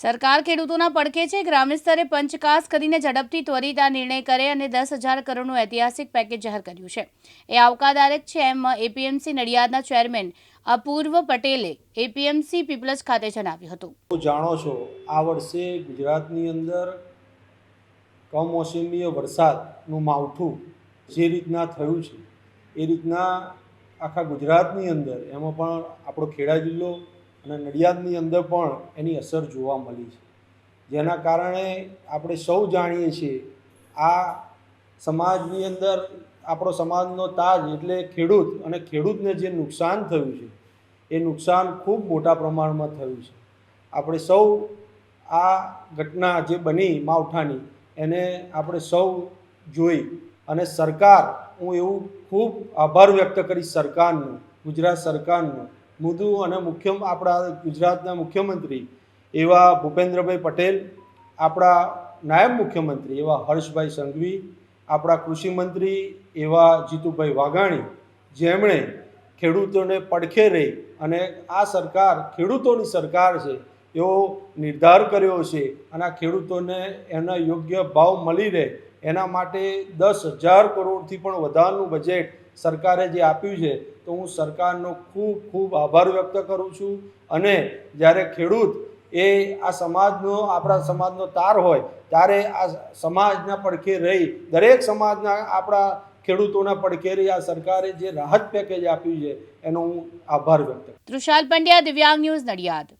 સરકાર ખેડૂતોના પડખે છે. ગ્રામ્ય સ્તરે પંચકાસ કરીને ઝડપથી ત્વરિત આ નિર્ણય કરે અને દસ હજાર કરોડનું ઐતિહાસિક પેકેજ જાહેર કર્યું છે. એ આવકારદાયક છે એમ એપીએમસી નડિયાદના ચેરમેન અપૂર્વ પટેલે એપીએમસી પીપલજ ખાતે જણાવ્યું હતું. જાણો છો, આ વર્ષે ગુજરાતની અંદર કમોસમીય વરસાદનું માવઠું જે રીતના થયું છે, એ રીતના આખા ગુજરાતની અંદર, એમાં પણ આપણો ખેડા જિલ્લો અને નડિયાદની અંદર પણ એની અસર જોવા મળી છે. જેના કારણે આપણે સૌ જાણીએ છીએ, આ સમાજની અંદર આપણો સમાજનો તાજ એટલે ખેડૂત અને ખેડૂતને જે નુકસાન થયું છે, એ નુકસાન ખૂબ મોટા પ્રમાણમાં થયું છે. આપણે સૌ આ ઘટના જે બની માવઠાની, એને આપણે સૌ જોઈ અને સરકાર, હું એવું ખૂબ આભાર વ્યક્ત કરીશ સરકારનો, ગુજરાત સરકારનો મુદુ અને મુખ્ય આપણા ગુજરાતના મુખ્યમંત્રી એવા ભૂપેન્દ્રભાઈ પટેલ, આપણા નાયબ મુખ્યમંત્રી એવા હર્ષભાઈ સંઘવી, આપણા કૃષિમંત્રી એવા જીતુભાઈ વાઘાણી, જેમણે ખેડૂતોને પડખે રહી અને આ સરકાર ખેડૂતોની સરકાર છે એવો નિર્ધાર કર્યો છે અને આ ખેડૂતોને એના યોગ્ય ભાવ મળી રહે એના માટે દસ હજાર કરોડથી પણ વધારાનું બજેટ સરકારે જે આપ્યું છે, તો હું સરકારનો ખૂબ ખૂબ આભાર વ્યક્ત કરું છું અને જ્યારે ખેડૂત એ આ સમાજનો, આપણા સમાજનો તાર હોય, ત્યારે આ સમાજના પડખે રહી, દરેક સમાજના આપણા ખેડૂતોના પડખે રહી, આ સરકારે જે રાહત પેકેજ આપ્યું છે, એનો હું આભાર વ્યક્ત કરું. તૃષાલ પંડ્યા, દિવ્યાંગ ન્યૂઝ નડિયાદ